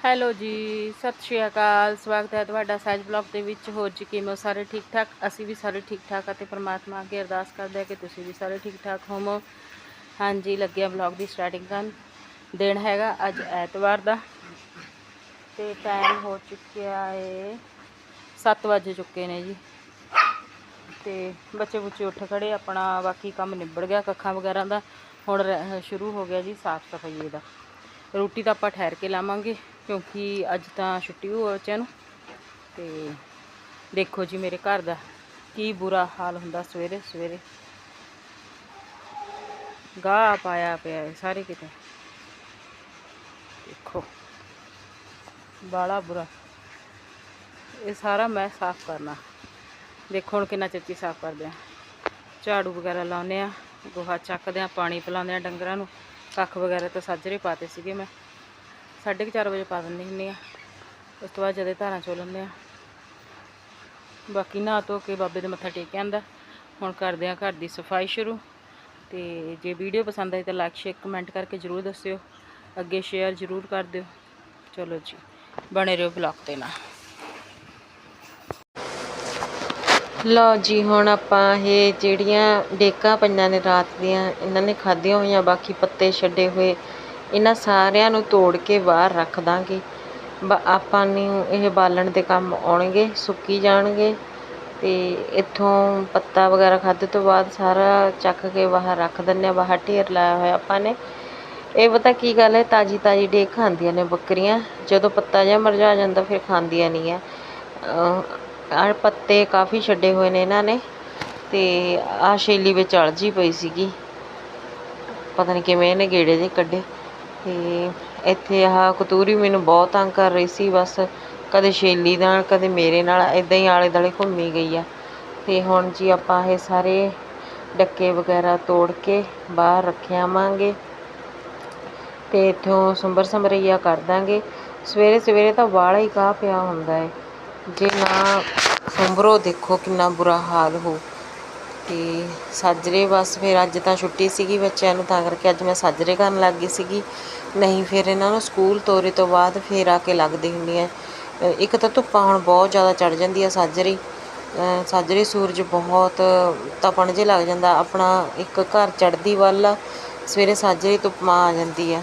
Hello ਜੀ, ਸਤਿ ਸ਼੍ਰੀ ਅਕਾਲ। ਸਵਾਗਤ ਹੈ ਤੁਹਾਡਾ ਸਹਿਜ ਬਲੌਗ ਦੇ ਵਿੱਚ। ਹੋਰ ਜੀ, ਕਿਵੇਂ ਸਾਰੇ ਠੀਕ ਠਾਕ? ਅਸੀਂ ਵੀ ਸਾਰੇ ਠੀਕ ਠਾਕ ਅਤੇ ਪਰਮਾਤਮਾ ਅੱਗੇ ਅਰਦਾਸ ਕਰਦੇ ਹਾਂ ਕਿ ਤੁਸੀਂ ਵੀ ਸਾਰੇ ਠੀਕ ਠਾਕ ਹੋਵੋ। ਹਾਂਜੀ, ਲੱਗਿਆ ਬਲੌਗ ਦੀ ਸਟਾਰਟਿੰਗ ਕਰਨ। ਦਿਨ ਹੈਗਾ ਅੱਜ ਐਤਵਾਰ ਦਾ ਤੇ ਟਾਈਮ ਹੋ ਚੁੱਕਿਆ ਏ 7 ਵਜੇ ਚੁੱਕੇ ਨੇ ਜੀ। ਤੇ ਬੱਚੇ ਬੁੱਚੇ ਉੱਠ ਖੜੇ, ਆਪਣਾ ਬਾਕੀ ਕੰਮ ਨਿਬੜ ਗਿਆ ਕੱਖਾਂ ਵਗੈਰਾ ਦਾ। ਹੁਣ ਰ- ਸ਼ੁਰੂ ਹੋ ਗਿਆ ਜੀ ਸਾਫ਼ ਸਫ਼ਾਈ ਦਾ। ਰੋਟੀ ਤਾਂ ਆਪਾਂ ਠਹਿਰ ਕੇ ਲਾਵਾਂਗੇ। ਕਿਉਂਕਿ ਅੱਜ ਤਾਂ ਛੁੱਟੀ ਹੋ ਬੱਚਿਆਂ ਨੂੰ। ਤੇ ਦੇਖੋ ਜੀ ਮੇਰੇ ਘਰ ਦਾ ਕੀ ਬੁਰਾ ਹਾਲ ਹੁੰਦਾ ਸਵੇਰੇ ਸਵੇਰੇ। ਗਾਹ ਪਾਇਆ ਪਿਆ ਹੈ ਸਾਰੇ ਕਿਤੇ। ਦੇਖੋ ਬਾਲਾ ਬੁਰਾ। ਇਹ ਸਾਰਾ ਮੈਂ ਸਾਫ਼ ਕਰਨਾ। ਦੇਖੋ ਹੁਣ ਕਿੰਨਾ ਚੱਚੀ ਸਾਫ਼ ਕਰਦੇ ਆ। ਝਾੜੂ ਵਗੈਰਾ ਲਾਉਂਦੇ ਆ, ਗੋਹਾ ਚੱਕਦੇ ਆ, ਪਾਣੀ ਪਿਲਾਉਂਦੇ ਆ ਡੰਗਰਾਂ ਨੂੰ। ਕੱਖ ਵਗੈਰਾ ਤਾਂ ਸਾਜਰੇ ਪਾਤੇ ਸੀਗੇ ਮੈਂ। 4:30 ਵਜੇ ਪਾ ਦਿੰਦੀ ਹੁੰਦੀ ਆ। ਉਸ ਤੋਂ ਬਾਅਦ ਜਦੇ ਧਾਰਾਂ ਚੋ ਲੈਂਦੇ ਆ। ਬਾਕੀ ਨਹਾ ਧੋ ਕੇ ਬਾਬੇ ਦੇ ਮੱਥਾ ਟੇਕ ਆਂਦਾ। ਹੁਣ ਕਰਦੇ ਆ ਘਰ ਦੀ ਸਫ਼ਾਈ ਸ਼ੁਰੂ। ਤੇ ਜੇ ਵੀਡੀਓ ਪਸੰਦ ਆਈ ਤਾਂ ਲਾਈਕ ਸ਼ੇਅਰ ਕਮੈਂਟ ਕਰਕੇ ਜਰੂਰ ਦੱਸਿਓ। ਅੱਗੇ ਸ਼ੇਅਰ ਜਰੂਰ ਕਰ ਦਿਓ। ਚਲੋ ਜੀ, ਬਣੇ ਰਹੋ ਬਲੌਗ ਤੇ ਨਾਲ। ਲਓ ਜੀ, ਹੁਣ ਆਪਾਂ ਇਹ ਜਿਹੜੀਆਂ ਡੇਕਾਂ ਪਈਆਂ ਨੇ ਰਾਤ ਦੀਆਂ, ਇਹਨਾਂ ਨੇ ਖਾਧੀਆਂ ਹੋਈਆਂ, ਬਾਕੀ ਪੱਤੇ ਛੱਡੇ ਹੋਏ। ਇਹਨਾਂ ਸਾਰਿਆਂ ਨੂੰ ਤੋੜ ਕੇ ਬਾਹਰ ਰੱਖ ਦਾਂਗੇ। ਬ- ਆਪਾਂ ਨੂੰ ਇਹ ਬਾਲਣ ਦੇ ਕੰਮ ਆਉਣਗੇ, ਸੁੱਕੀ ਜਾਣਗੇ ਅਤੇ ਇੱਥੋਂ ਪੱਤਾ ਵਗੈਰਾ ਖਾਧੇ ਤੋਂ ਬਾਅਦ ਸਾਰਾ ਚੱਕ ਕੇ ਬਾਹਰ ਰੱਖ ਦਿੰਦੇ ਹਾਂ, ਬਾਹਰ ਢੇਰ ਲਾਇਆ ਹੋਇਆ ਆਪਾਂ ਨੇ। ਇਹ ਪਤਾ ਕੀ ਗੱਲ ਹੈ ਤਾਜੀ ਤਾਜੀ ਡੇਕ ਖਾਂਦੀਆਂ ਨੇ ਬੱਕਰੀਆਂ। ਜਦੋਂ ਪੱਤਾ ਜਿਹਾ ਮਰਝਾ ਜਾਂਦਾ, ਫਿਰ ਖਾਂਦੀਆਂ ਨਹੀਂ ਆ। ਆਹ ਪੱਤੇ ਕਾਫੀ ਛੱਡੇ ਹੋਏ ਨੇ ਇਹਨਾਂ ਨੇ ਤੇ ਆਹ ਸ਼ੈਲੀ ਵਿੱਚ ਅਲਜੀ ਪਈ ਸੀਗੀ। ਪਤਾ ਨਹੀਂ ਕਿਵੇਂ ਇਹਨੇ ਗੇੜੇ ਜੇ ਕੱਢੇ। ਅਤੇ ਇੱਥੇ ਆਹ ਕਤੂਰੀ ਮੈਨੂੰ ਬਹੁਤ ਤੰਗ ਕਰ ਰਹੀ ਸੀ, ਬਸ ਕਦੇ ਸ਼ੇਲੀ ਨਾਲ, ਕਦੇ ਮੇਰੇ ਨਾਲ ਇੱਦਾਂ ਹੀ ਆਲੇ ਦੁਆਲੇ ਘੁੰਮੀ ਗਈ ਆ। ਅਤੇ ਹੁਣ ਜੀ ਆਪਾਂ ਇਹ ਸਾਰੇ ਡੱਕੇ ਵਗੈਰਾ ਤੋੜ ਕੇ ਬਾਹਰ ਰੱਖਿਆਵਾਂਗੇ ਅਤੇ ਇੱਥੋਂ ਸੰਭਰ ਸੰਭਰਈਆ ਕਰ ਦਾਂਗੇ। ਸਵੇਰੇ ਸਵੇਰੇ ਤਾਂ ਵਾਲਾ ਹੀ ਕਾਹ ਪਿਆ ਹੁੰਦਾ ਹੈ ਜੇ ਨਾ ਸੰਭਰੋ, ਦੇਖੋ ਕਿੰਨਾ ਬੁਰਾ ਹਾਲ ਹੋ। ਤੇ ਸਾਜਰੇ ਬਸ ਫਿਰ ਅੱਜ ਤਾਂ ਛੁੱਟੀ ਸੀਗੀ ਬੱਚਿਆਂ ਨੂੰ, ਤਾਂ ਕਰਕੇ ਅੱਜ ਮੈਂ ਸਾਜਰੇ ਕਰਨ ਲੱਗ ਗਈ ਸੀਗੀ। ਨਹੀਂ ਫਿਰ ਇਹਨਾਂ ਨੂੰ ਸਕੂਲ ਤੋਰੇ ਤੋਂ ਬਾਅਦ ਫਿਰ ਆ ਕੇ ਲੱਗਦੀ ਹੁੰਦੀ ਹੈ। ਇੱਕ ਤਾਂ ਧੁੱਪਾਂ ਹੁਣ ਬਹੁਤ ਜ਼ਿਆਦਾ ਚੜ ਜਾਂਦੀ ਹੈ ਸਾਜਰੀ। ਅ, ਸਾਜਰੇ ਸੂਰਜ ਬਹੁਤ ਤਪਣ ਜੇ ਲੱਗ ਜਾਂਦਾ ਆਪਣਾ ਇੱਕ ਘਰ ਚੜ੍ਹਦੀ ਵੱਲ ਆ ਸਵੇਰੇ ਸਾਜਰੇ ਧੁੱਪਾਂ ਆ ਜਾਂਦੀ ਆ।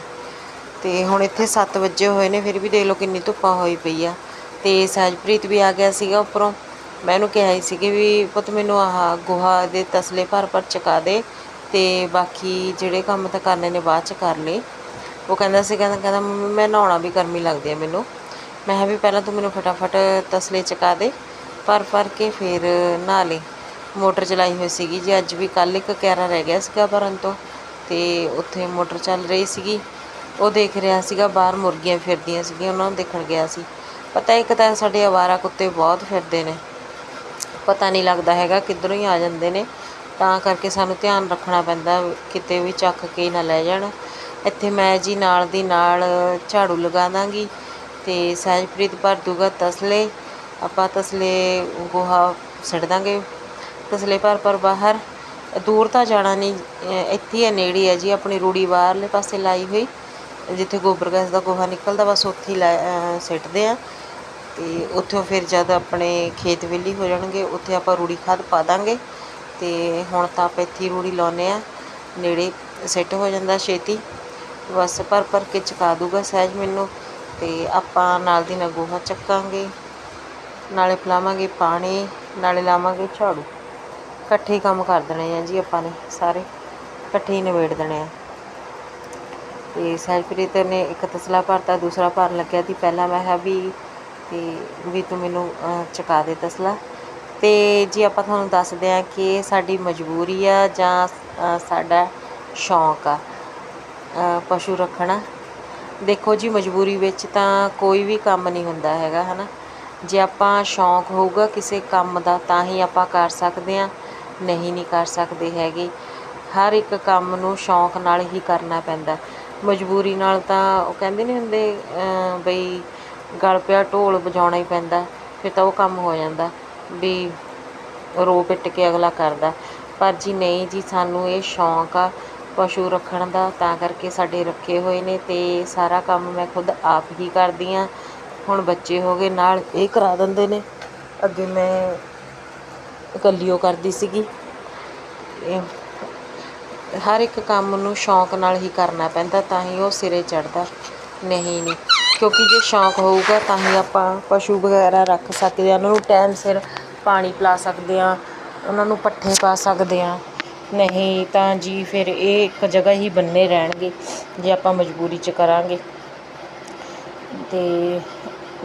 ਤੇ ਹੁਣ ਇੱਥੇ 7 ਵਜੇ ਹੋਏ ਨੇ ਫਿਰ ਵੀ ਦੇਖ ਲਓ ਕਿੰਨੀ ਧੁੱਪਾਂ ਹੋਈ ਪਈ ਆ। ਤੇ ਸਹਿਜਪ੍ਰੀਤ ਵੀ ਆ ਗਿਆ ਸੀਗਾ ਉੱਪਰੋਂ। ਮੈਂ ਇਹਨੂੰ ਕਿਹਾ ਹੀ ਸੀ ਕਿ ਵੀ ਪੁੱਤ ਮੈਨੂੰ ਆਹ ਗੋਹਾ ਦੇ ਤਸਲੇ ਭਰ ਭਰ ਚਕਾ ਦੇ ਤੇ ਬਾਕੀ ਜਿਹੜੇ ਕੰਮ ਤਾਂ ਕਰਨੇ ਨੇ ਬਾਅਦ ਚ ਕਰ ਲਈ ਉਹ ਕਹਿੰਦਾ ਸੀ, ਕਹਿੰਦਾ ਕਹਿੰਦਾ, ਮੰਮੀ, ਮੈਂ ਨਹਾਉਣਾ ਵੀ ਗਰਮੀ ਲੱਗਦੀ ਹੈ ਮੈਨੂੰ। ਮੈਂ ਕਿਹਾ ਵੀ ਪਹਿਲਾਂ ਤੂੰ ਮੈਨੂੰ ਫਟਾਫਟ ਤਸਲੇ ਚਕਾ ਦੇ। ਭਰ ਭਰ ਕੇ ਫਿਰ ਨਹਾ ਲਈ। ਮੋਟਰ ਚਲਾਈ ਹੋਈ ਸੀਗੀ ਜੀ। ਅੱਜ ਵੀ ਕੱਲ ਇੱਕ ਕੈਰਾ ਰਹਿ ਗਿਆ ਸੀਗਾ ਭਰਨ ਤੋਂ ਤੇ ਉੱਥੇ ਮੋਟਰ ਚੱਲ ਰਹੀ ਸੀਗੀ। ਉਹ ਦੇਖ ਰਿਹਾ ਸੀਗਾ, ਬਾਹਰ ਮੁਰਗੀਆਂ ਫਿਰਦੀਆਂ ਸੀਗੀਆਂ, ਉਹਨਾਂ ਨੂੰ ਦੇਖਣ ਗਿਆ ਸੀ। ਪਤਾ ਇੱਕ ਤਾਂ ਸਾਡੇ ਆਵਾਰਾ ਕੁੱਤੇ ਬਹੁਤ ਫਿਰਦੇ ਨੇ। ਪਤਾ ਨਹੀਂ ਲੱਗਦਾ ਹੈਗਾ ਕਿੱਧਰੋਂ ਹੀ ਆ ਜਾਂਦੇ ਨੇ। ਤਾਂ ਕਰਕੇ ਸਾਨੂੰ ਧਿਆਨ ਰੱਖਣਾ ਪੈਂਦਾ, ਕਿਤੇ ਵੀ ਚੱਕ ਕੇ ਨਾ ਲੈ ਜਾਣ। ਇੱਥੇ ਮੈਂ ਜੀ ਨਾਲ ਦੀ ਨਾਲ ਝਾੜੂ ਲਗਾ ਦਾਂਗੀ ਤੇ ਸਹਿਜਪ੍ਰੀਤ ਭਰ ਦੂਗਾ ਤਸਲੇ। ਆਪਾਂ ਤਸਲੇ ਗੋਹਾ ਛੱਡ ਦਾਂਗੇ। ਤਸਲੇ ਭਰ ਪਰ ਬਾਹਰ। ਦੂਰ ਤਾਂ ਜਾਣਾ ਨਹੀਂ ਇੱਥੇ ਹੀ ਹੈ ਨੇੜੇ ਹੈ ਜੀ, ਆਪਣੀ ਰੂੜੀ ਬਾਹਰਲੇ ਪਾਸੇ ਲਾਈ ਹੋਈ। ਜਿੱਥੇ ਗੋਬਰ ਗੈਸ ਦਾ ਗੋਹਾ ਨਿਕਲਦਾ, ਬਸ ਉੱਥੇ ਹੀ ਲਾ- ਸਿੱਟਦੇ ਆ। ਤੇ ਉੱਥੋਂ ਫਿਰ ਜਦ ਆਪਣੇ ਖੇਤ ਵਿਹਲੀ ਹੋ ਜਾਣਗੇ, ਉੱਥੇ ਆਪਾਂ ਰੂੜੀ ਖਾਦ ਪਾ ਦਾਂਗੇ। ਤੇ ਹੁਣ ਤਾਂ ਆਪਾਂ ਇੱਥੇ ਹੀ ਰੂੜੀ ਲਾਉਨੇ ਆ। ਨੇੜੇ ਸੈੱਟ ਹੋ ਜਾਂਦਾ ਛੇਤੀ। ਬਸ ਭਰ ਭਰ ਕੇ ਚੁਕਾ ਦੂਗਾ ਸਹਿਜ ਮੈਨੂੰ ਤੇ ਆਪਾਂ ਨਾਲ ਦੀ ਨਾਲ ਗੋਹਾ ਚੱਕਾਂਗੇ, ਨਾਲੇ ਪਿਲਾਵਾਂਗੇ ਪਾਣੀ, ਨਾਲੇ ਲਾਵਾਂਗੇ ਝਾੜੂ। ਇਕੱਠੇ ਕੰਮ ਕਰ ਦੇਣੇ ਆ ਜੀ ਆਪਾਂ ਨੇ ਸਾਰੇ, ਇਕੱਠੇ ਹੀ ਨਿਬੇੜ ਦੇਣੇ ਆ। ਤੇ ਸਹਿਜਪ੍ਰੀਤ ਨੇ ਇੱਕ ਤਸਲਾ ਭਰਤਾ, ਦੂਸਰਾ ਭਰਨ ਲੱਗਿਆ ਸੀ ਪਹਿਲਾਂ, ਮੈਂ ਕਿਹਾ ਵੀ ਤੇ ਵੀ ਤੂੰ ਮੈਨੂੰ ਚੁਕਾ ਦੇ ਤਸਲਾ। ਤੇ ਜੀ ਆਪਾਂ ਤੁਹਾਨੂੰ ਦੱਸਦੇ ਆ ਕਿ ਸਾਡੀ ਮਜਬੂਰੀ ਆ ਜਾਂ ਸਾਡਾ ਸ਼ੌਂਕ ਆ। ਪਸ਼ੂ ਰੱਖਣਾ। ਦੇਖੋ ਜੀ, ਮਜਬੂਰੀ ਵਿੱਚ ਤਾਂ ਕੋਈ ਵੀ ਕੰਮ ਨਹੀਂ ਹੁੰਦਾ ਹੈਗਾ, ਹਨਾ? ਜੇ ਆਪਾਂ ਸ਼ੌਂਕ ਹੋਊਗਾ ਕਿਸੇ ਕੰਮ ਦਾ, ਤਾਂ ਹੀ ਆਪਾਂ ਕਰ ਸਕਦੇ ਆ ਨਹੀਂ ਨਹੀਂ ਕਰ ਸਕਦੇ ਹੈਗੇ। ਹਰ ਇੱਕ ਕੰਮ ਨੂੰ ਸ਼ੌਂਕ ਨਾਲ ਹੀ ਕਰਨਾ ਪੈਂਦਾ। ਮਜਬੂਰੀ ਨਾਲ ਤਾਂ ਉਹ ਕਹਿੰਦੇ ਨਹੀਂ ਹੁੰਦੇ ਬਈ ਗਲ ਪਿਆ ਢੋਲ ਵਜਾਉਣਾ ਹੀ ਪੈਂਦਾ, ਫਿਰ ਤਾਂ ਉਹ ਕੰਮ ਹੋ ਜਾਂਦਾ, ਵੀ ਰੋ ਪਿੱਟ ਕੇ ਅਗਲਾ ਕਰਦਾ। ਪਰ ਜੀ, ਨਹੀਂ ਜੀ, ਸਾਨੂੰ ਇਹ ਸ਼ੌਂਕ ਆ ਪਸ਼ੂ ਰੱਖਣ ਦਾ, ਤਾਂ ਕਰਕੇ ਸਾਡੇ ਰੱਖੇ ਹੋਏ ਨੇ ਅਤੇ ਸਾਰਾ ਕੰਮ ਮੈਂ ਖੁਦ ਆਪ ਹੀ ਕਰਦੀ ਹਾਂ ਹੁਣ ਬੱਚੇ ਹੋ ਗਏ ਨਾਲ ਇਹ ਕਰਾ ਦਿੰਦੇ ਨੇ। ਅੱਗੇ ਮੈਂ ਇਕੱਲੀ ਓ ਕਰਦੀ ਸੀਗੀ। ਹਰ ਇੱਕ ਕੰਮ ਨੂੰ ਸ਼ੌਂਕ ਨਾਲ ਹੀ ਕਰਨਾ ਪੈਂਦਾ, ਤਾਂ ਹੀ ਉਹ ਸਿਰੇ ਚੜਦਾ ਨਹੀਂ ਨਹੀਂ, ਕਿਉਂਕਿ ਜੇ ਸ਼ੌਂਕ ਹੋਊਗਾ, ਤਾਂ ਹੀ ਆਪਾਂ ਪਸ਼ੂ ਵਗੈਰਾ ਰੱਖ ਸਕਦੇ ਆ। ਉਹਨਾਂ ਨੂੰ ਟਾਈਮ ਸਿਰ ਪਾਣੀ ਪਿਲਾ ਸਕਦੇ ਆ, ਉਹਨਾਂ ਨੂੰ ਪੱਠੇ ਪਾ ਸਕਦੇ ਆ। ਨਹੀਂ ਤਾਂ ਜੀ ਫਿਰ ਇਹ ਇੱਕ ਜਗ੍ਹਾ ਹੀ ਬੰਨੇ ਰਹਿਣਗੇ, ਜੇ ਆਪਾਂ ਮਜਬੂਰੀ 'ਚ ਕਰਾਂਗੇ। ਅਤੇ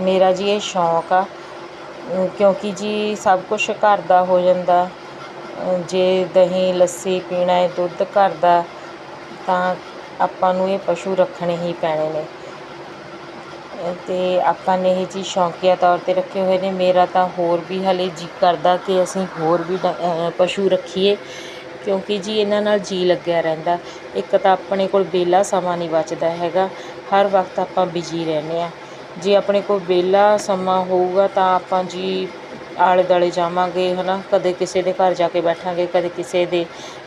ਮੇਰਾ ਜੀ ਇਹ ਸ਼ੌਂਕ ਆ ਕਿਉਂਕਿ ਜੀ ਸਭ ਕੁਝ ਘਰ ਦਾ ਹੋ ਜਾਂਦਾ। ਜੇ ਦਹੀਂ, ਲੱਸੀ ਪੀਣਾ ਹੈ, ਦੁੱਧ ਘਰ ਦਾ, ਤਾਂ ਆਪਾਂ ਨੂੰ ਇਹ ਪਸ਼ੂ ਰੱਖਣੇ ਹੀ ਪੈਣੇ ਨੇ। ਅ ਤੇ ਆਪਾਂ ਨੇ ਇਹ ਚੀਜ਼ ਸ਼ੌਂਕੀਆ ਤੌਰ 'ਤੇ ਰੱਖੇ ਹੋਏ ਨੇ। ਮੇਰਾ ਤਾਂ ਹੋਰ ਵੀ ਹਲੇ ਜੀ ਕਰਦਾ ਕਿ ਅਸੀਂ ਹੋਰ ਵੀ ਪਸ਼ੂ ਰੱਖੀਏ। ਕਿਉਂਕਿ ਜੀ ਇਹਨਾਂ ਨਾਲ ਜੀ ਲੱਗਿਆ ਰਹਿੰਦਾ। ਇੱਕ ਤਾਂ ਆਪਣੇ ਕੋਲ ਵਿਹਲਾ ਸਮਾਂ ਨਹੀਂ ਬਚਦਾ ਹੈਗਾ। ਹਰ ਵਕਤ ਆਪਾਂ ਬਿਜ਼ੀ ਰਹਿੰਦੇ ਆ ਜੇ ਆਪਣੇ ਕੋਲ ਵਿਹਲਾ ਸਮਾਂ ਹੋਊਗਾ ਤਾਂ ਆਪਾਂ ਜੀ ਆਲੇ ਦੁਆਲੇ ਜਾਵਾਂਗੇ ਹੈ ਨਾ ਕਦੇ ਕਿਸੇ ਦੇ ਘਰ ਜਾ ਕੇ ਬੈਠਾਂਗੇ, ਕਦੇ ਕਿਸੇ ਦੇ।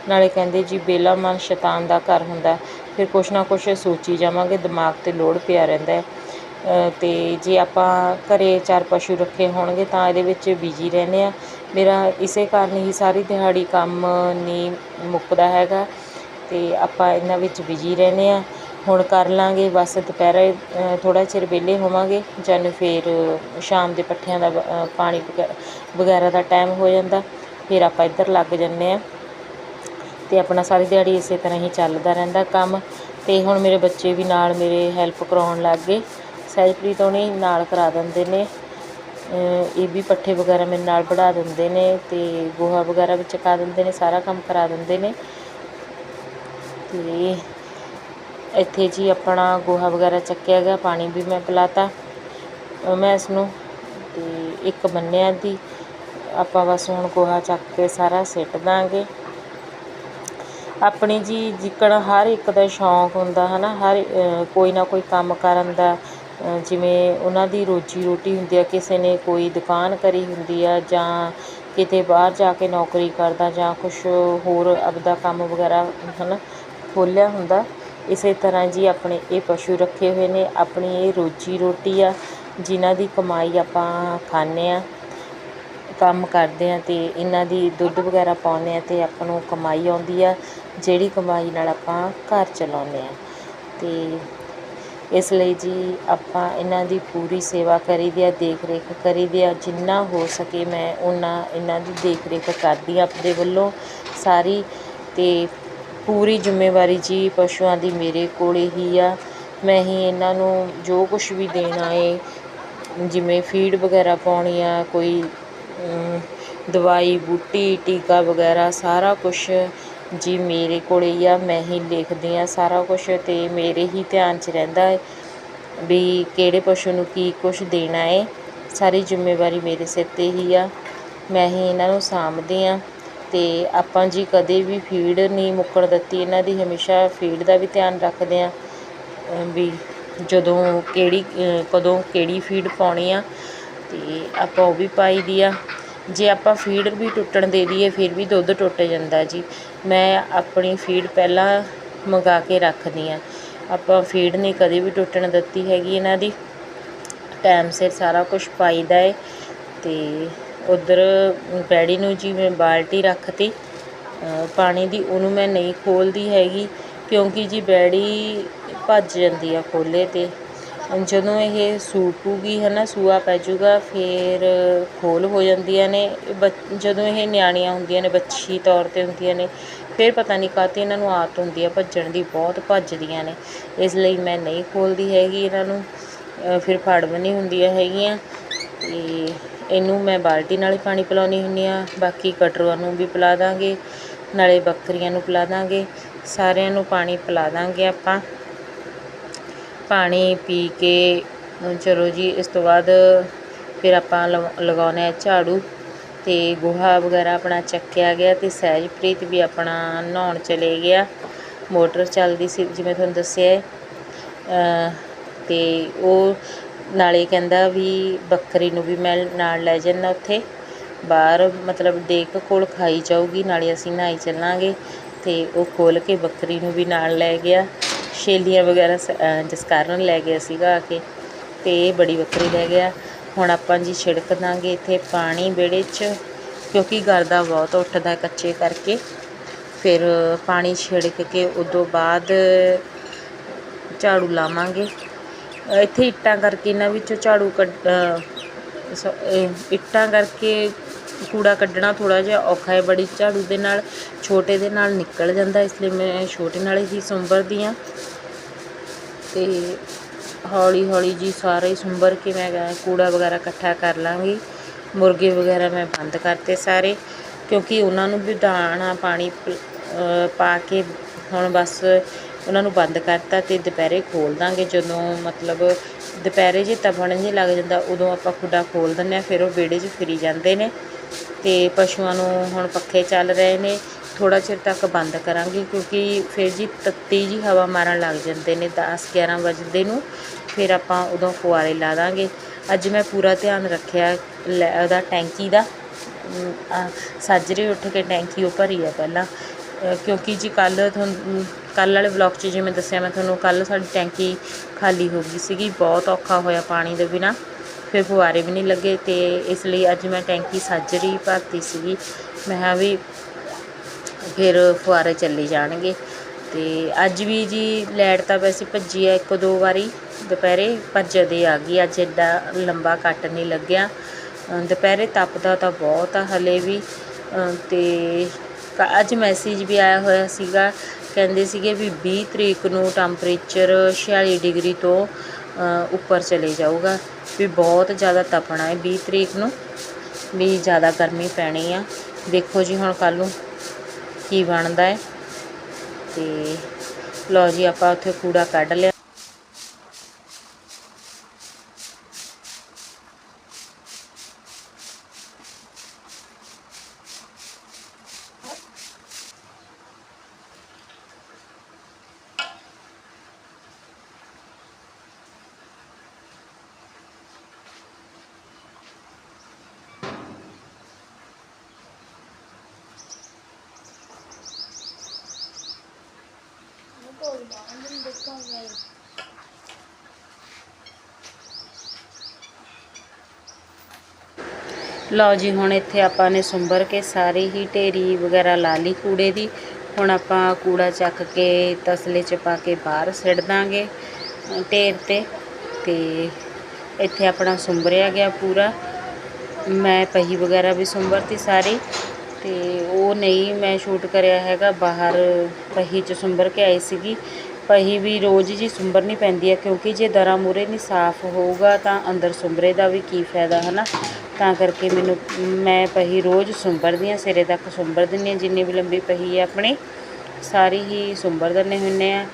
ਨਾਲੇ ਕਹਿੰਦੇ ਜੀ, ਵਿਹਲਾ ਮਨ ਸ਼ੈਤਾਨ ਦਾ ਘਰ ਹੁੰਦਾ। ਫਿਰ ਕੁਛ ਨਾ ਕੁਛ ਸੋਚੀ ਜਾਵਾਂਗੇ, ਦਿਮਾਗ 'ਤੇ ਲੋੜ ਪਿਆ ਰਹਿੰਦਾ ਅਤੇ ਜੇ ਆਪਾਂ ਘਰੇ ਚਾਰ ਪਸ਼ੂ ਰੱਖੇ ਹੋਣਗੇ ਤਾਂ ਇਹਦੇ ਵਿੱਚ ਬਿਜ਼ੀ ਰਹਿੰਦੇ ਹਾਂ ਮੇਰਾ ਇਸੇ ਕਾਰਨ ਹੀ ਸਾਰੀ ਦਿਹਾੜੀ ਕੰਮ ਨਹੀਂ ਮੁੱਕਦਾ ਹੈਗਾ ਅਤੇ ਆਪਾਂ ਇਹਨਾਂ ਵਿੱਚ ਬਿਜ਼ੀ ਰਹਿੰਦੇ ਹਾਂ ਹੁਣ ਕਰ ਲਵਾਂਗੇ ਬਸ ਦੁਪਹਿਰੇ ਥੋੜ੍ਹਾ ਚਿਰ ਵਿਹਲੇ ਹੋਵਾਂਗੇ ਜਨ ਫਿਰ ਸ਼ਾਮ ਦੇ ਪੱਠਿਆਂ ਦਾ ਪਾਣੀ ਵਗੈ- ਵਗੈਰਾ ਦਾ ਟਾਈਮ ਹੋ ਜਾਂਦਾ, ਫਿਰ ਆਪਾਂ ਇੱਧਰ ਲੱਗ ਜੰਨੇ ਆ। ਤੇ ਆਪਣਾ ਸਾਰੀ ਦਿਹਾੜੀ ਇਸੇ ਤਰ੍ਹਾਂ ਹੀ ਚੱਲਦਾ ਰਹਿੰਦਾ ਕੰਮ। ਤੇ ਹੁਣ ਮੇਰੇ ਬੱਚੇ ਵੀ ਨਾਲ ਮੇਰੇ ਹੈਲਪ ਕਰਾਉਣ ਲੱਗ ਗਏ। ਸਹਿਜਪ੍ਰੀਤ ਹੋਣੀ ਨਾਲ ਕਰਾ ਦਿੰਦੇ ਨੇ। ਇਹ ਵੀ ਪੱਠੇ ਵਗੈਰਾ ਮੇਰੇ ਨਾਲ ਵਢਾ ਦਿੰਦੇ ਨੇ ਅਤੇ ਗੋਹਾ ਵਗੈਰਾ ਵੀ ਚਕਾ ਦਿੰਦੇ ਨੇ, ਸਾਰਾ ਕੰਮ ਕਰਾ ਦਿੰਦੇ ਨੇ। ਅਤੇ ਇੱਥੇ ਜੀ ਆਪਣਾ ਗੋਹਾ ਵਗੈਰਾ ਚੱਕਿਆ ਗਿਆ, ਪਾਣੀ ਵੀ ਮੈਂ ਪਿਲਾਤਾ ਮੈਂ ਇਸ ਨੂੰ ਤੇ ਇੱਕ ਬੰਨਿਆ ਦੀ ਆਪਾਂ ਬਸ ਹੁਣ ਗੋਹਾ ਚੱਕ ਕੇ ਸਾਰਾ ਸਿੱਟ ਦਾਂਗੇ। ਆਪਣੇ ਜੀ ਜਿੱਕਣ ਹਰ ਇੱਕ ਦਾ ਸ਼ੌਂਕ ਹੁੰਦਾ ਹੈ ਨਾ ਹਰ ਕੋਈ ਨਾ ਕੋਈ ਕੰਮ ਕਰਨ ਦਾ ਜਿਵੇਂ ਉਹਨਾਂ ਦੀ ਰੋਜੀ ਰੋਟੀ ਹੁੰਦੀ ਆ, ਕਿਸੇ ਨੇ ਕੋਈ ਦੁਕਾਨ ਕਰੀ ਹੁੰਦੀ ਆ ਜਾਂ ਕਿਤੇ ਬਾਹਰ ਜਾ ਕੇ ਨੌਕਰੀ ਕਰਦਾ ਜਾਂ ਕੁਛ ਹੋਰ ਆਪਦਾ ਕੰਮ ਵਗੈਰਾ ਹੈ ਨਾ ਖੋਲ੍ਹਿਆ ਹੁੰਦਾ, ਇਸੇ ਤਰ੍ਹਾਂ ਜੀ ਆਪਣੇ ਇਹ ਪਸ਼ੂ ਰੱਖੇ ਹੋਏ ਨੇ, ਆਪਣੀ ਇਹ ਰੋਜੀ ਰੋਟੀ ਆ, ਜਿਨ੍ਹਾਂ ਦੀ ਕਮਾਈ ਆਪਾਂ ਖਾਂਦੇ ਹਾਂ ਕੰਮ ਕਰਦੇ ਹਾਂ ਅਤੇ ਇਹਨਾਂ ਦੀ ਦੁੱਧ ਵਗੈਰਾ ਪਾਉਂਦੇ ਹਾਂ ਅਤੇ ਆਪਾਂ ਨੂੰ ਕਮਾਈ ਆਉਂਦੀ ਆ, ਜਿਹੜੀ ਕਮਾਈ ਨਾਲ ਆਪਾਂ ਘਰ ਚਲਾਉਂਦੇ ਹਾਂ ਅਤੇ ਇਸ ਲਈ ਜੀ ਆਪਾਂ ਇਹਨਾਂ ਦੀ ਪੂਰੀ ਸੇਵਾ ਕਰੀਦੀ ਆ ਦੇਖ ਰੇਖ ਕਰੀਦੀ ਆ। ਜਿੰਨਾ ਹੋ ਸਕੇ ਮੈਂ ਉਹਨਾਂ, ਇਹਨਾਂ ਦੀ ਦੇਖ ਰੇਖ ਕਰਦੀ ਆ ਆਪਣੇ ਵੱਲੋਂ। ਸਾਰੀ ਤੇ ਪੂਰੀ ਜ਼ਿੰਮੇਵਾਰੀ ਜੀ ਪਸ਼ੂਆਂ ਦੀ ਮੇਰੇ ਕੋਲੇ ਹੀ ਆ। ਮੈਂ ਹੀ ਇਹਨਾਂ ਨੂੰ ਜੋ ਕੁਝ ਵੀ ਦੇਣਾ ਏ, ਜਿਵੇਂ ਫੀਡ ਵਗੈਰਾ ਪਾਉਣੀ ਆ, ਕੋਈ ਦਵਾਈ, ਬੂਟੀ, ਟੀਕਾ ਵਗੈਰਾ, ਸਾਰਾ ਕੁਝ ਜੀ, ਮੇਰੇ ਕੋਲ ਹੀ ਆ, ਮੈਂ ਹੀ ਲਿਖਦੀ ਹਾਂ ਸਾਰਾ ਕੁਛ ਅਤੇ ਮੇਰੇ ਹੀ ਧਿਆਨ 'ਚ ਰਹਿੰਦਾ ਹੈ ਵੀ ਕਿਹੜੇ ਪਸ਼ੂ ਨੂੰ ਕੀ ਕੁਛ ਦੇਣਾ ਹੈ। ਸਾਰੀ ਜ਼ਿੰਮੇਵਾਰੀ ਮੇਰੇ ਸਿਰ 'ਤੇ ਹੀ ਆ। ਮੈਂ ਹੀ ਇਹਨਾਂ ਨੂੰ ਸਾਂਭਦੀ ਹਾਂ ਅਤੇ ਆਪਾਂ ਜੀ ਕਦੇ ਵੀ ਫੀਡ ਨਹੀਂ ਮੁੱਕਣ ਦਿੱਤੀ, ਇਹਨਾਂ ਦੀ ਹਮੇਸ਼ਾ ਫੀਡ ਦਾ ਵੀ ਧਿਆਨ ਰੱਖਦੇ ਹਾਂ ਵੀ ਜਦੋਂ ਕਿਹੜੀ ਕਦੋਂ ਕਿਹੜੀ ਫੀਡ ਪਾਉਣੀ ਆ ਅਤੇ ਆਪਾਂ ਉਹ ਵੀ ਪਾਈ ਦੀ ਆ। ਜੇ ਆਪਾਂ ਫੀਡ ਵੀ ਟੁੱਟਣ ਦੇ ਦਈਏ, ਫਿਰ ਵੀ ਦੁੱਧ ਟੁੱਟ ਜਾਂਦਾ ਜੀ। ਮੈਂ ਆਪਣੀ ਫੀਡ ਪਹਿਲਾਂ ਮੰਗਾ ਕੇ ਰੱਖਦੀ ਹਾਂ। ਆਪਾਂ ਫੀਡ ਨਹੀਂ ਕਦੇ ਵੀ ਟੁੱਟਣ ਦਿੱਤੀ ਹੈਗੀ ਇਹਨਾਂ ਦੀ। ਟਾਈਮ ਸਿਰ ਸਾਰਾ ਕੁਝ ਪਾਈਦਾ ਏ ਤੇ ਉਧਰ ਬੈੜੀ ਨੂੰ ਜੀ ਮੈਂ ਬਾਲਟੀ ਰੱਖਤੀ। ਪਾਣੀ ਦੀ ਉਹਨੂੰ ਮੈਂ ਨਹੀਂ ਖੋਲਦੀ ਹੈਗੀ ਕਿਉਂਕਿ ਜੀ ਬੈੜੀ ਭੱਜ ਜਾਂਦੀ ਆ ਖੋਲੇ ਤੇ। ਜਦੋਂ ਇਹ ਸੂਪੂਗੀ ਹੈ ਨਾ ਸੂਆ ਪੈ ਜੂਗਾ ਫਿਰ ਖੋਲ ਹੋ ਜਾਂਦੀਆਂ ਨੇ। ਬ, ਜਦੋਂ ਇਹ ਨਿਆਣੀਆਂ ਹੁੰਦੀਆਂ ਨੇ, ਬੱਚੀ ਤੌਰ 'ਤੇ ਹੁੰਦੀਆਂ ਨੇ, ਫਿਰ ਪਤਾ ਨਹੀਂ ਕਾਹਤੇ ਇਹਨਾਂ ਨੂੰ ਆਦਤ ਹੁੰਦੀ ਆ ਭੱਜਣ ਦੀ, ਬਹੁਤ ਭੱਜਦੀਆਂ ਨੇ। ਇਸ ਲਈ ਮੈਂ ਨਹੀਂ ਖੋਲਦੀ ਹੈਗੀ ਇਹਨਾਂ ਨੂੰ ਫਿਰ ਫੜ ਵੀ ਨਹੀਂ ਹੁੰਦੀਆਂ ਹੈਗੀਆਂ। ਤੇ ਇਹਨੂੰ ਮੈਂ ਬਾਲਟੀ ਨਾਲ ਹੀ ਪਾਣੀ ਪਿਲਾਉਂਦੀ ਹੁੰਦੀ ਆ, ਬਾਕੀ ਕਟਰੂਆਂ ਨੂੰ ਵੀ ਪਿਲਾ ਦਾਂਗੇ, ਨਾਲੇ ਬੱਕਰੀਆਂ ਨੂੰ ਪਿਲਾ ਦਾਂਗੇ, ਸਾਰਿਆਂ ਨੂੰ ਪਾਣੀ ਪਿਲਾ ਦਾਂਗੇ ਆਪਾਂ। ਪਾਣੀ ਪੀ ਕੇ ਚਲੋ ਜੀ, ਇਸ ਤੋਂ ਬਾਅਦ ਫਿਰ ਆਪਾਂ ਲਗ- ਲਗਾਉਂਦੇ ਹੈ ਝਾੜੂ ਅਤੇ ਗੋਹਾ ਵਗੈਰਾ ਆਪਣਾ ਚੱਕਿਆ ਗਿਆ ਤੇ ਸਹਿਜਪ੍ਰੀਤ ਵੀ ਆਪਣਾ ਨਹਾਉਣ ਚਲੇ ਗਿਆ। ਮੋਟਰ ਚੱਲਦੀ ਸੀ, ਜਿਵੇਂ ਤੁਹਾਨੂੰ ਦੱਸਿਆ ਅਤੇ ਉਹ ਨਾਲੇ ਕਹਿੰਦਾ ਵੀ ਬੱਕਰੀ ਨੂੰ ਵੀ ਮੈਂ ਨਾਲ ਲੈ ਜਾਣਾ ਉੱਥੇ। ਬਾਹਰ ਮਤਲਬ ਦੇਖ ਕੋਲ ਖਾਈ ਜਾਊਗੀ, ਨਾਲੇ ਅਸੀਂ ਨਹਾਈ ਚੱਲਾਂਗੇ। ਅਤੇ ਉਹ ਖੋਲ ਕੇ ਬੱਕਰੀ ਨੂੰ ਵੀ ਨਾਲ ਲੈ ਗਿਆ। ਛੇਲੀਆਂ ਵਗੈਰਾ ਸ- ਅਹ ਜਸਕਰਨ ਲੈ ਗਿਆ ਸੀਗਾ ਆ ਕੇ, ਤੇ ਇਹ ਬੜੀ ਬੱਕਰੀ ਲੈ ਗਿਆ। ਹੁਣ ਆਪਾਂ ਜੀ ਛਿੜਕ ਦਾਂਗੇ ਇੱਥੇ ਪਾਣੀ ਵਿਹੜੇ 'ਚ, ਕਿਉਂਕਿ ਗਰਦਾ ਬਹੁਤ ਉੱਠਦਾ ਕੱਚੇ ਕਰਕੇ। ਫਿਰ ਪਾਣੀ ਛਿੜਕ ਕੇ ਉਦੋਂ ਬਾਅਦ ਝਾੜੂ ਲਾਵਾਂਗੇ। ਇੱਥੇ ਇੱਟਾਂ ਕਰਕੇ ਇਹਨਾਂ ਵਿੱਚੋਂ ਝਾੜੂ ਕੱਢ ਅਹ ਇੱਟਾਂ ਕਰਕੇ ਕੂੜਾ ਕੱਢਣਾ ਥੋੜਾ ਜਿਹਾ ਔਖਾ ਹੈ। ਬੜੀ ਝਾੜੂ ਦੇ ਨਾਲ, ਛੋਟੇ ਦੇ ਨਾਲ ਨਿਕਲ ਜਾਂਦਾ, ਇਸ ਲਈ ਮੈਂ ਛੋਟੇ ਨਾਲ ਹੀ ਸੁੰਬਰਦੀ ਹਾਂ। ਤੇ ਹੌਲੀ ਹੌਲੀ ਜੀ ਸਾਰੇ ਸੁੰਬਰ ਕੇ ਮੈਂ ਕੂੜਾ ਵਗੈਰਾ ਇਕੱਠਾ ਕਰ ਲਾਂਗੀ। ਮੁਰਗੇ ਵਗੈਰਾ ਮੈਂ ਬੰਦ ਕਰਤੇ ਸਾਰੇ, ਕਿਉਂਕਿ ਉਹਨਾਂ ਨੂੰ ਵੀ ਦਾਣਾ, ਪਾਣੀ ਪ- ਪਾ ਕੇ ਹੁਣ ਬਸ ਉਹਨਾਂ ਨੂੰ ਬੰਦ ਕਰਤਾ ਤੇ ਦੁਪਹਿਰੇ ਖੋਲ ਦਾਂਗੇ। ਜਦੋਂ ਮਤਲਬ ਦੁਪਹਿਰੇ ਜੇ ਤਪਣ ਜੇ ਲੱਗ ਜਾਂਦਾ, ਉਦੋਂ ਆਪਾਂ ਖੁੱਡਾ ਖੋਲ ਦਿੰਦੇ ਆ ਫਿਰ ਉਹ ਵਿਹੜੇ 'ਚ ਫਿਰੀ ਜਾਂਦੇ ਨੇ। ਤੇ ਪਸ਼ੂਆਂ ਨੂੰ ਹੁਣ ਪੱਖੇ ਚੱਲ ਰਹੇ ਨੇ। ਥੋੜ੍ਹਾ ਚਿਰ ਤੱਕ ਬੰਦ ਕਰਾਂਗੇ ਕਿਉਂਕਿ ਫਿਰ ਜੀ ਤੱਤੀ ਜੀ ਹਵਾ ਮਾਰਨ ਲੱਗ ਜਾਂਦੇ ਨੇ 10 11 ਵੱਜਦੇ ਨੂੰ। ਫਿਰ ਆਪਾਂ ਉਦੋਂ ਫੁਆਰੇ ਲਾ ਦਾਂਗੇ। ਅੱਜ ਮੈਂ ਪੂਰਾ ਧਿਆਨ ਰੱਖਿਆ ਲੈ- ਉਹਦਾ ਟੈਂਕੀ ਦਾ। ਸਾਜਰੇ ਉੱਠ ਕੇ ਟੈਂਕੀ ਉਹ ਭਰੀ ਆ ਪਹਿਲਾਂ। ਕਿਉਂਕਿ ਜੀ ਕੱਲ ਤੁਹਾਨੂੰ ਕੱਲ ਵਾਲੇ ਵਲੌਗ 'ਚ ਜਿਵੇਂ ਦੱਸਿਆ ਮੈਂ ਤੁਹਾਨੂੰ ਕੱਲ ਸਾਡੀ ਟੈਂਕੀ ਖਾਲੀ ਹੋ ਗਈ ਸੀਗੀ। ਬਹੁਤ ਔਖਾ ਹੋਇਆ ਪਾਣੀ ਦੇ ਬਿਨਾ। ਫਿਰ ਫੁਆਰੇ ਵੀ ਨਹੀਂ ਲੱਗੇ ਤੇ ਇਸ ਲਈ ਅੱਜ ਮੈਂ ਟੈਂਕੀ ਸਾਜਰੀ ਭਰਤੀ ਸੀਗੀ। ਮੈਂ ਕਿਹਾ ਵੀ ਫਿਰ ਫੁਆਰੇ ਚੱਲੇ ਜਾਣਗੇ। ਤੇ ਅੱਜ ਵੀ ਜੀ ਲਾਈਟ ਤਾਂ ਵੈਸੇ ਭੱਜੀ ਆ ਇੱਕ ਦੋ ਵਾਰੀ। ਦੁਪਹਿਰੇ ਪਰ ਜਦੇ ਆ ਗਈ ਅੱਜ ਐਡਾ ਲੰਬਾ ਕੱਟ ਨਹੀਂ ਲੱਗਿਆ। ਦੁਪਹਿਰੇ ਤਪਦਾ ਤਾਂ ਬਹੁਤ ਆ ਹਲੇ ਵੀ। ਅ, ਤੇ ਅੱਜ ਮੈਸੇਜ ਵੀ ਆਇਆ ਹੋਇਆ ਸੀਗਾ। ਕਹਿੰਦੇ ਸੀਗੇ ਵੀ 20 ਤਰੀਕ ਨੂੰ ਟੈਂਪਰੇਚਰ 46 ਡਿਗਰੀ ਤੋਂ ਉੱਪਰ ਚਲੇ ਜਾਊਗਾ। ਵੀ ਬਹੁਤ ਜ਼ਿਆਦਾ ਤਪਣਾ ਹੈ। 20 ਤਰੀਕ ਨੂੰ ਵੀ ਜ਼ਿਆਦਾ ਗਰਮੀ ਪੈਣੀ ਆ। ਦੇਖੋ ਜੀ ਹੁਣ ਕੱਲ੍ਹ ਨੂੰ ਕੀ ਬਣਦਾ ਹੈ। ਤੇ ਲਓ ਜੀ, ਆਪਾਂ ਉੱਥੇ ਕੂੜਾ ਕੱਢ ਲਿਆ। ਲਓ ਜੀ, ਹੁਣ ਇੱਥੇ ਆਪਾਂ ਨੇ ਸੁੰਬਰ ਕੇ ਸਾਰੀ ਹੀ ਢੇਰੀ ਵਗੈਰਾ ਲਾ ਲਈ ਕੂੜੇ ਦੀ। ਹੁਣ ਆਪਾਂ ਕੂੜਾ ਚੱਕ ਕੇ ਤਸਲੇ 'ਚ ਪਾ ਕੇ ਬਾਹਰ ਸਿੱਟ ਦਾਂਗੇ ਢੇਰ ਤੇ। ਤੇ ਇੱਥੇ ਆਪਣਾ ਸੁੰਬਰਿਆ ਗਿਆ ਪੂਰਾ। ਮੈਂ ਪਹੀ ਵਗੈਰਾ ਵੀ ਸੁੰਬਰਤੀ ਸਾਰੀ। ਤੇ ਉਹ ਨਹੀਂ ਮੈਂ ਸ਼ੂਟ ਕਰਿਆ ਹੈਗਾ। ਬਾਹਰ ਪਹੀ 'ਚ ਸੁੰਬਰ ਕੇ ਆਈ ਸੀਗੀ। ਪਹੀ ਵੀ ਰੋਜ਼ ਜੀ ਸੁੰਬਰਨੀ ਪੈਂਦੀ ਹੈ ਕਿਉਂਕਿ ਜੇ ਦਰਾਂ ਮੂਹਰੇ ਨਹੀਂ ਸਾਫ਼ ਹੋਊਗਾ ਤਾਂ ਅੰਦਰ ਸੁੰਬਰੇ ਦਾ ਵੀ ਕੀ ਫਾਇਦਾ ਹੈ ਨਾ ਤਾਂ ਕਰਕੇ ਮੈਨੂੰ, ਮੈਂ ਪਹੀ ਰੋਜ਼ ਸੁੰਬਰਦੀ ਹਾਂ ਸਿਰੇ ਤੱਕ ਸੁੰਬਰ ਦਿੰਦੀ ਹਾਂ। ਜਿੰਨੀ ਵੀ ਲੰਬੀ ਪਹੀ ਹੈ ਆਪਣੀ, ਸਾਰੀ ਹੀ ਸੁੰਬਰ ਦਿੰਦੇ ਹੁੰਦੇ ਆ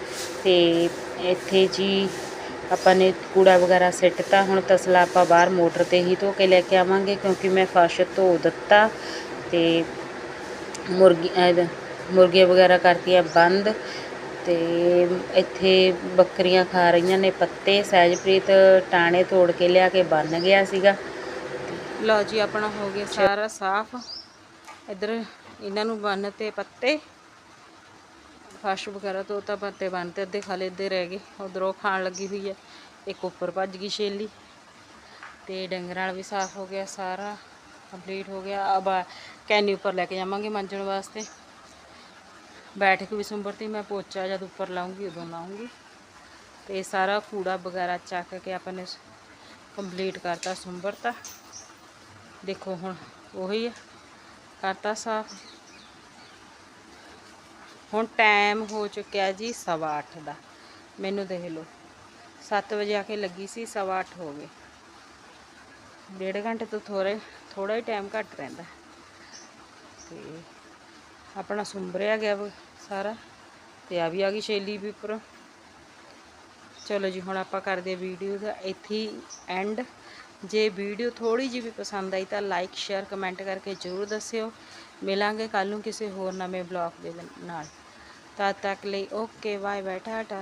ਤੇ ਇੱਥੇ ਜੀ ਆਪਾਂ ਨੇ ਕੂੜਾ ਵਗੈਰਾ ਸਿੱਟਤਾ। ਹੁਣ ਤਸਲਾ ਆਪਾਂ ਬਾਹਰ ਮੋਟਰ ਤੇ ਹੀ ਧੋ ਕੇ ਲੈ ਕੇ ਆਵਾਂਗੇ ਕਿਉਂਕਿ ਮੈਂ ਫਰਸ਼ ਧੋ ਦਿੱਤਾ। ਤੇ ਮੁਰਗੀ ਮੁਰਗੀਆਂ ਵਗੈਰਾ ਕਰਤੀਆਂ ਬੰਦ ਤੇ ਇੱਥੇ ਬੱਕਰੀਆਂ ਖਾ ਰਹੀਆਂ ਨੇ ਪੱਤੇ। ਸਹਿਜਪ੍ਰੀਤ ਟਾਣੇ ਤੋੜ ਕੇ ਲਿਆ ਕੇ ਬੰਨ ਗਿਆ ਸੀਗਾ। ਲਓ ਜੀ, ਆਪਣਾ ਹੋ ਗਿਆ ਸਾਰਾ ਸਾਫ਼। ਇੱਧਰ ਇਹਨਾਂ ਨੂੰ ਬੰਨ ਤੇ ਪੱਤੇ। ਫਰਸ਼ ਵਗੈਰਾ ਤੋਂ ਤਾਂ ਪੱਤੇ ਬੰਨ ਤੇ ਅੱਧੇ ਖਾਲੇ ਅੱਧੇ ਰਹਿ ਗਏ। ਉਧਰੋਂ ਖਾਣ ਲੱਗੀ ਹੋਈ ਹੈ। ਇੱਕ ਉੱਪਰ ਭੱਜ ਗਈ ਛੇਲੀ। ਤੇ ਡੰਗਰਾਂ ਵਾਲਾ ਵੀ ਸਾਫ਼ ਹੋ ਗਿਆ, ਸਾਰਾ ਕੰਪਲੀਟ ਹੋ ਗਿਆ। ਅਬ ਕੈਨੀ ਉੱਪਰ ਲੈ ਕੇ ਜਾਵਾਂਗੇ ਮਾਂਜਣ ਵਾਸਤੇ। ਬੈਠ ਕੇ ਵੀ ਸੁੰਬਰਤੀ ਮੈਂ ਪੋਚਾ ਜਦ ਉੱਪਰ ਲਾਉਂਗੀ ਉਦੋਂ ਲਾਉਂਗੀ। ਤੇ ਸਾਰਾ ਕੂੜਾ ਵਗੈਰਾ ਚੱਕ ਕੇ ਆਪਾਂ ਨੇ ਕੰਪਲੀਟ ਕਰਤਾ ਸੁੰਬਰਤਾ ਦੇਖੋ ਹੁਣ ਉਹੀ ਹੈ ਕਰਤਾ ਸਾਫ਼। ਹੁਣ ਟਾਈਮ ਹੋ ਚੁੱਕਿਆ ਜੀ ਸਵਾ ਅੱਠ ਦਾ। ਮੈਨੂੰ ਦੇਖ ਲਓ 7 ਵਜੇ ਆ ਕੇ ਲੱਗੀ ਸੀ, ਸਵਾ ਅੱਠ ਹੋ ਗਏ। ਡੇਢ ਘੰਟੇ ਤੋਂ ਥੋੜੇ ਥੋੜਾ ਹੀ ਟਾਈਮ ਘੱਟ ਰਹਿੰਦਾ। ਤੇ ਆਪਣਾ ਸੁੰਬਰਿਆ ਗਿਆ ਸਾਰਾ ਤੇ ਆ ਵੀ ਆ ਗਈ ਸ਼ੈਲੀ ਵੀ ਉੱਪਰੋਂ। ਚਲੋ ਜੀ, ਹੁਣ ਆਪਾਂ ਕਰਦੇ ਵੀਡੀਓ ਦਾ ਇੱਥੇ ਐਂਡ ਜੇ ਵੀਡੀਓ ਥੋੜੀ ਜਿਹੀ ਵੀ ਪਸੰਦ ਆਈ ਤਾਂ ਲਾਈਕ ਸ਼ੇਅਰ ਕਮੈਂਟ ਕਰਕੇ ਜ਼ਰੂਰ ਦੱਸਿਓ। ਮਿਲਾਂਗੇ ਕੱਲ ਨੂੰ ਕਿਸੇ ਹੋਰ ਨਵੇਂ ਬਲੌਗ ਦੇ ਨਾਲ। ਤਦ ਤੱਕ ਲਈ ਓਕੇ ਬਾਏ ਬਾਏ ਟਾਟਾ